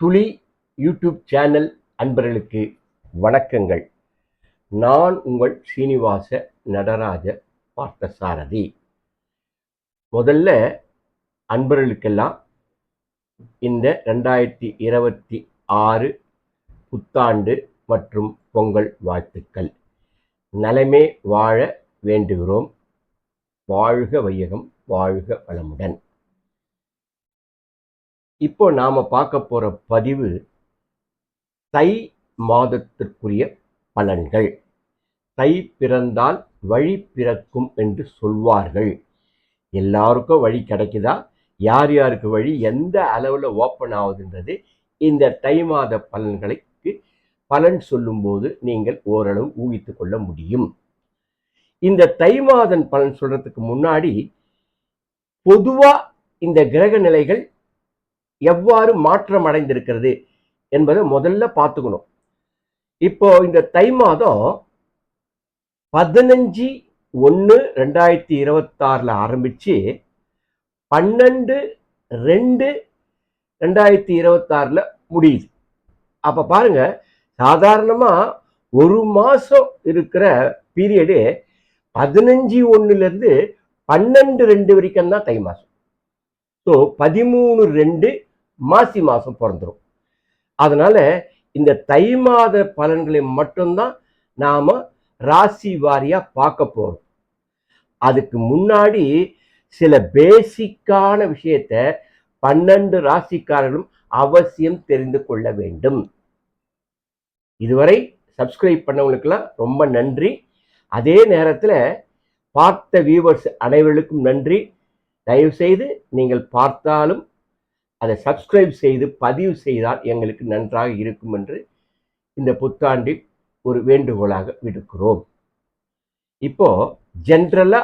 துளி YouTube channel அன்பர்களுக்கு வணக்கங்கள். நான் உங்கள் சீனிவாச நடராஜ பார்த்தசாரதி. முதல்ல அன்பர்களுக்கெல்லாம் இந்த ரெண்டாயிரத்தி இருபத்தி ஆறு புத்தாண்டு மற்றும் பொங்கல் வாழ்த்துக்கள். நலமே வாழ வேண்டுகிறோம். வாழ்க வையகம் வாழ்க வளமுடன். இப்போ நாம பார்க்க போற பதிவு தை மாதத்திற்குரிய பலன்கள். தை பிறந்தால் வழி பிறக்கும் என்று சொல்வார்கள். எல்லாருக்கும் வழி கிடைக்குதா? யார் யாருக்கு வழி? எந்த அளவில் ஓப்பன் ஆகுதுன்றது இந்த தை மாத பலன்களுக்கு பலன் சொல்லும்போது நீங்கள் ஓரளவு ஊகித்து கொள்ள முடியும். இந்த தை மாதன் பலன் சொல்றதுக்கு முன்னாடி பொதுவா இந்த கிரக நிலைகள் எவ்வாறு மாற்றம் அடைந்திருக்கிறது என்பதை முதல்ல பார்த்துக்கணும். இப்போ இந்த தை மாதம் பதினஞ்சு ஒன்று ரெண்டாயிரத்தி இருபத்தாறில் ஆரம்பித்து பன்னெண்டு ரெண்டு ரெண்டாயிரத்தி இருபத்தாறில் முடியுது. அப்போ பாருங்க சாதாரணமாக ஒரு மாதம் இருக்கிற பீரியடு பதினஞ்சு ஒன்றுலேருந்து பன்னெண்டு ரெண்டு வரைக்கும் தான் தை மாதம் ஸோ பதிமூணு ரெண்டு மாசி மாதம் பிறந்துடும் அதனால் இந்த தை மாத பலன்களை மட்டும்தான் நாம் ராசி வாரியாக பார்க்க போகிறோம் அதுக்கு முன்னாடி சில பேசிக்கான விஷயத்த பன்னெண்டு ராசிக்காரர்களும் அவசியம் தெரிந்து கொள்ள வேண்டும். இதுவரை சப்ஸ்கிரைப் பண்ணவங்களுக்கெல்லாம் ரொம்ப நன்றி. அதே நேரத்தில் பார்த்த வியூவர்ஸ் அனைவருக்கும் நன்றி. தயவுசெய்து நீங்கள் பார்த்தாலும் அதை சப்ஸ்கிரைப் செய்து பதிவு செய்தால் எங்களுக்கு நன்றாக இருக்கும் என்று இந்த புத்தாண்டில் ஒரு வேண்டுகோளாக விடுக்கிறோம். இப்போ ஜென்ரலா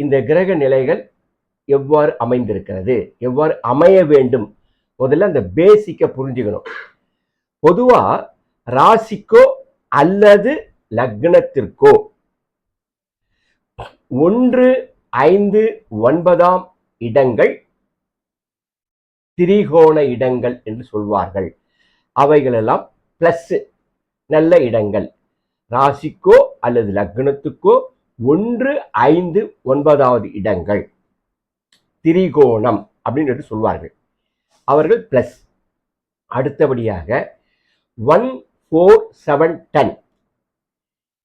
இந்த கிரக நிலைகள் எவ்வாறு அமைந்திருக்கிறது? எவ்வாறு அமைய வேண்டும்? முதல்ல அந்த பேசிக்கை புரிஞ்சுக்கணும். பொதுவா ராசிக்கோ அல்லது லக்னத்திற்கோ ஒன்று ஐந்து ஒன்பதாம் இடங்கள் திரிகோண இடங்கள் என்று சொல்வார்கள். அவைகளெல்லாம் பிளஸ் நல்ல இடங்கள். ராசிக்கோ அல்லது லக்னத்துக்கோ ஒன்று ஐந்து ஒன்பதாவது இடங்கள். திரிகோணம் அப்படின்னு சொல்வார்கள். அவர்கள் பிளஸ் அடுத்தபடியாக ஒன் ஃபோர் செவன் டென்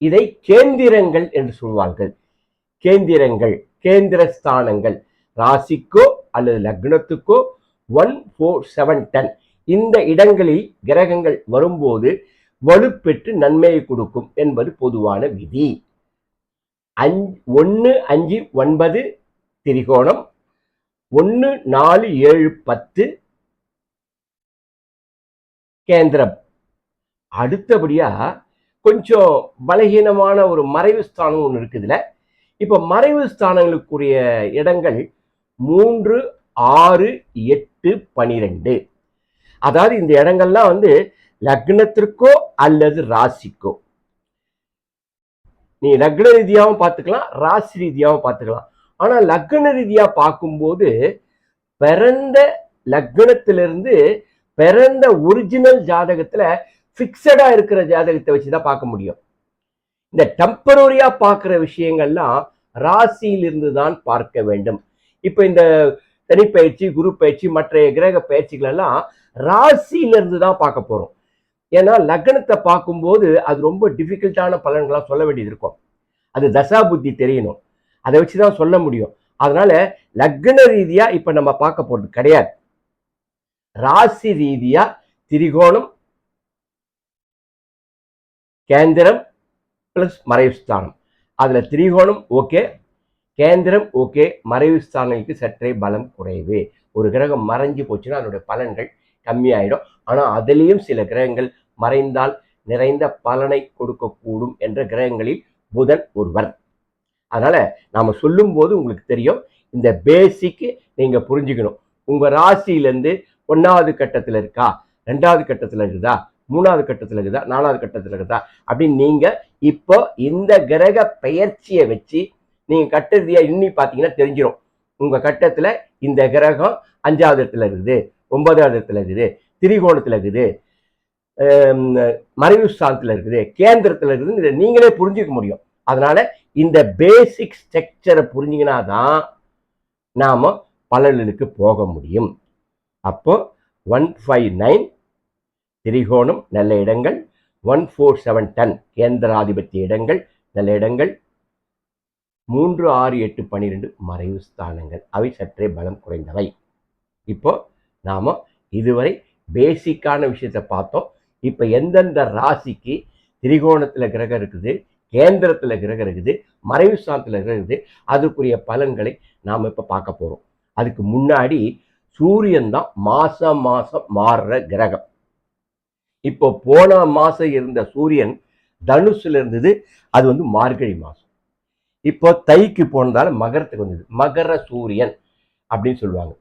இதை கேந்திரங்கள் என்று சொல்வார்கள். கேந்திரங்கள் கேந்திர ஸ்தானங்கள் ராசிக்கோ அல்லது லக்னத்துக்கோ ஒன் ஃபோர் செவன் டென் இந்த இடங்களில் கிரகங்கள் வரும்போது வலுப்பெற்று நன்மையை கொடுக்கும் என்பது பொதுவான விதி. அஞ் ஒன்று அஞ்சு ஒன்பது திரிகோணம். ஒன்று நாலு ஏழு பத்து கேந்திரம். அடுத்தபடியா கொஞ்சம் பலகீனமான ஒரு மறைவு ஸ்தானம் ஒன்று இருக்குதுல இப்போ மறைவு ஸ்தானங்களுக்குரிய இடங்கள் மூன்று ஆறு எட்டு பனிரெண்டு. அதாவது இந்த இடங்கள்லாம் வந்து லக்னத்திற்கோ அல்லது ராசிக்கோ. நீ லக்ன ரீதியாகவும் பார்த்துக்கலாம் ராசி ரீதியாகவும் பார்த்துக்கலாம். ஆனா லக்ன ரீதியா பார்க்கும்போது பிறந்த லக்னத்திலிருந்து பிறந்த ஒரிஜினல் ஜாதகத்துல ஃபிக்ஸடாக இருக்கிற ஜாதகத்தை வச்சுதான் பார்க்க முடியும். இந்த டெம்பரரியாக பார்க்குற விஷயங்கள்லாம் ராசியிலிருந்து தான் பார்க்க வேண்டும். இப்போ இந்த தனிப்பயிற்சி குரு பயிற்சி மற்ற கிரக பயிற்சிகள் எல்லாம் ராசியிலிருந்து தான் பார்க்க போகிறோம் ஏன்னா லக்னத்தை பார்க்கும்போது அது ரொம்ப டிஃபிகல்ட்டான பலன்களாக சொல்ல வேண்டியது இருக்கும். அது தசா புத்தி தெரியணும். அதை வச்சு தான் சொல்ல முடியும். அதனால லக்ன ரீதியாக இப்போ நம்ம பார்க்க போகிறது கிடையாது. ராசி ரீதியாக திரிகோணம் கேந்திரம் ப்ளஸ் மறைவு ஸ்தானம். அதில் திரிகோணம் ஓகே கேந்திரம் ஓகே. மறைவு ஸ்தானங்களுக்கு சற்றே பலம் குறைவு. ஒரு கிரகம் மறைஞ்சு போச்சுன்னா அதனுடைய பலன்கள் கம்மியாயிடும். ஆனால் அதுலேயும் சில கிரகங்கள் மறைந்தால் நிறைந்த பலனை கொடுக்கக்கூடும் என்ற கிரகங்களில் புதன் ஒருவர். அதனால் நாம் சொல்லும்போது உங்களுக்கு தெரியும் இந்த பேசிக்கு நீங்கள் புரிஞ்சுக்கணும். உங்கள் ராசியிலேருந்து ஒன்றாவது கட்டத்தில் இருக்கா? ரெண்டாவது கட்டத்தில் இருக்குதா? மூணாவது கட்டத்தில் இருக்குதா? நாலாவது கட்டத்தில் இருக்குதா? அப்படின்னு நீங்கள் இப்போ இந்த கிரக பெயர்ச்சியை வச்சு நீங்கள் கட்டுறதியா இன்னி பார்த்தீங்கன்னா தெரிஞ்சிடும் உங்கள் கட்டத்தில் இந்த கிரகம் அஞ்சாவது இடத்துல இருக்குது ஒன்பதாவது இடத்துல இருக்குது திரிகோணத்தில் இருக்குது மறைவு ஸ்தானத்தில் இருக்குது கேந்திரத்தில் இருக்குதுன்னு இதை நீங்களே புரிஞ்சுக்க முடியும். அதனால் இந்த பேசிக் ஸ்ட்ரக்சரை புரிஞ்சிங்கன்னா தான் நாம் பலனுக்கு போக முடியும். அப்போ ஒன் ஃபைவ் நைன் திரிகோணம் நல்ல இடங்கள் ஒன் ஃபோர் செவன் டன் கேந்திராதிபத்திய இடங்கள் நல்ல இடங்கள் மூன்று ஆறு எட்டு பன்னிரெண்டு மறைவு ஸ்தானங்கள். அவை சற்றே பலம் குறைந்தவை. இப்போ நாம் இதுவரை பேசிக்கான விஷயத்தை பார்த்தோம். இப்போ எந்தெந்த ராசிக்கு திரிகோணத்தில் கிரகம் இருக்குது கேந்திரத்தில் கிரகம் இருக்குது மறைவு ஸ்தானத்தில் கிரகம் இருக்குது அதுக்குரிய பலன்களை நாம் இப்போ பார்க்க போகிறோம் அதுக்கு முன்னாடி சூரியன் தான் மாதம் மாதம் மாறுற கிரகம். இப்போ போன மாதம் இருந்த சூரியன் தனுஷில் இருந்தது அது வந்து மார்கழி மாதம் இப்போ தைக்கு போனதால மகரத்துக்கு வந்தது மகர சூரியன் அப்படின்னு சொல்லுவாங்க.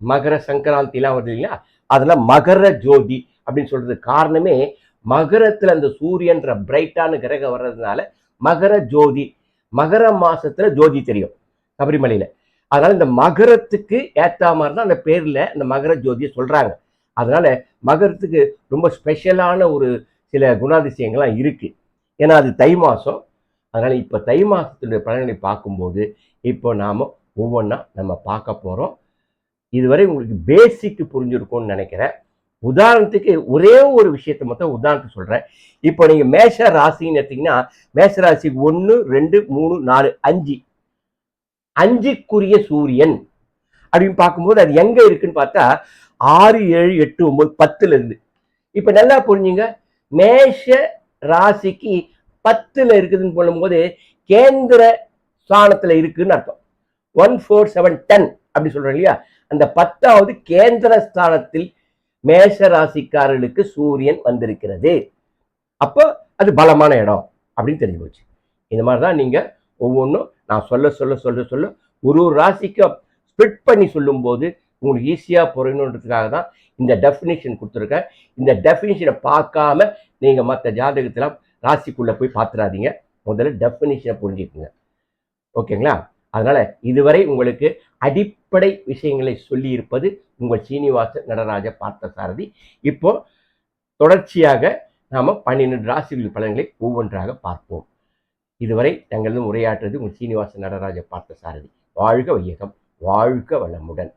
மகர சங்கராந்திலாம் வருது இல்லையா அதெல்லாம் மகர ஜோதி அப்படின்னு சொல்றது காரணமே மகரத்துல அந்த சூரியன்ற பிரைட்டான கிரகம் வர்றதுனால மகர ஜோதி மகர மாசத்துல ஜோதி தெரியும் சபரிமலையில. அதனால இந்த மகரத்துக்கு ஏற்ற மாதிரி தான் அந்த பேர்ல அந்த மகர ஜோதியை சொல்றாங்க. அதனால மகரத்துக்கு ரொம்ப ஸ்பெஷலான ஒரு சில குணாதிசயங்கள்லாம் இருக்கு. ஏன்னா அது தை மாசம் அதனால் இப்போ தை மாசத்துடைய பலன்களை பார்க்கும்போது இப்போ நாம் ஒவ்வொன்றா நம்ம பார்க்க போகிறோம் இதுவரை உங்களுக்கு பேசிக்கு புரிஞ்சிருக்கும்னு நினைக்கிறேன். உதாரணத்துக்கு ஒரே ஒரு விஷயத்தை மட்டும் உதாரணத்துக்கு சொல்கிறேன் இப்போ நீங்கள் மேஷ ராசின்னு எடுத்தீங்கன்னா மேஷ ராசி ஒன்று ரெண்டு மூணு நாலு அஞ்சு. அஞ்சுக்குரிய சூரியன் அப்படின்னு பார்க்கும்போது அது எங்கே இருக்குன்னு பார்த்தா ஆறு ஏழு எட்டு ஒம்பது பத்துலேருந்து இப்போ நல்லா புரிஞ்சுங்க. மேஷ ராசிக்கு பத்துல இருக்குதுன்னு சொல்லும்போது கேந்திர ஸ்தானத்துல இருக்குன்னு அர்த்தம். ஒன் ஃபோர் செவன் டென் அப்படி சொல்றோம் இல்லையா? அந்த பத்தாவது கேந்திர ஸ்தானத்தில் மேஷ ராசிக்காரர்களுக்கு சூரியன் வந்திருக்கிறது. அப்போ அது பலமான இடம் அப்படின்னு தெரிஞ்சு போச்சு. இந்த மாதிரி தான் நீங்கள் ஒவ்வொன்றும் நான் சொல்ல சொல்ல சொல்ல சொல்ல ஒரு ஒரு ராசிக்கும் ஸ்ப்ளிட் பண்ணி சொல்லும்போது உங்களுக்கு ஈஸியாக புரியணுன்றதுக்காக தான் இந்த டெஃபினேஷன் கொடுத்துருக்கேன். இந்த டெஃபினிஷனை பார்க்காம நீங்கள் மற்ற ஜாதகத்தெல்லாம் ராசிக்குள்ளே போய் பார்த்துடாதீங்க முதல்ல டெஃபினிஷனை புரிஞ்சுக்குங்க. ஓகேங்களா? அதனால் இதுவரை உங்களுக்கு அடிப்படை விஷயங்களை சொல்லியிருப்பது உங்கள் சீனிவாச நடராஜ பார்த்தசாரதி. இப்போ தொடர்ச்சியாக நாம் பன்னிரெண்டு ராசிகளின் பலன்களை ஒவ்வொன்றாக பார்ப்போம். இதுவரை தங்களது உரையாற்றுவது உங்கள் சீனிவாச நடராஜ பார்த்தசாரதி. வாழ்க வையகம் வாழ்க வளமுடன்.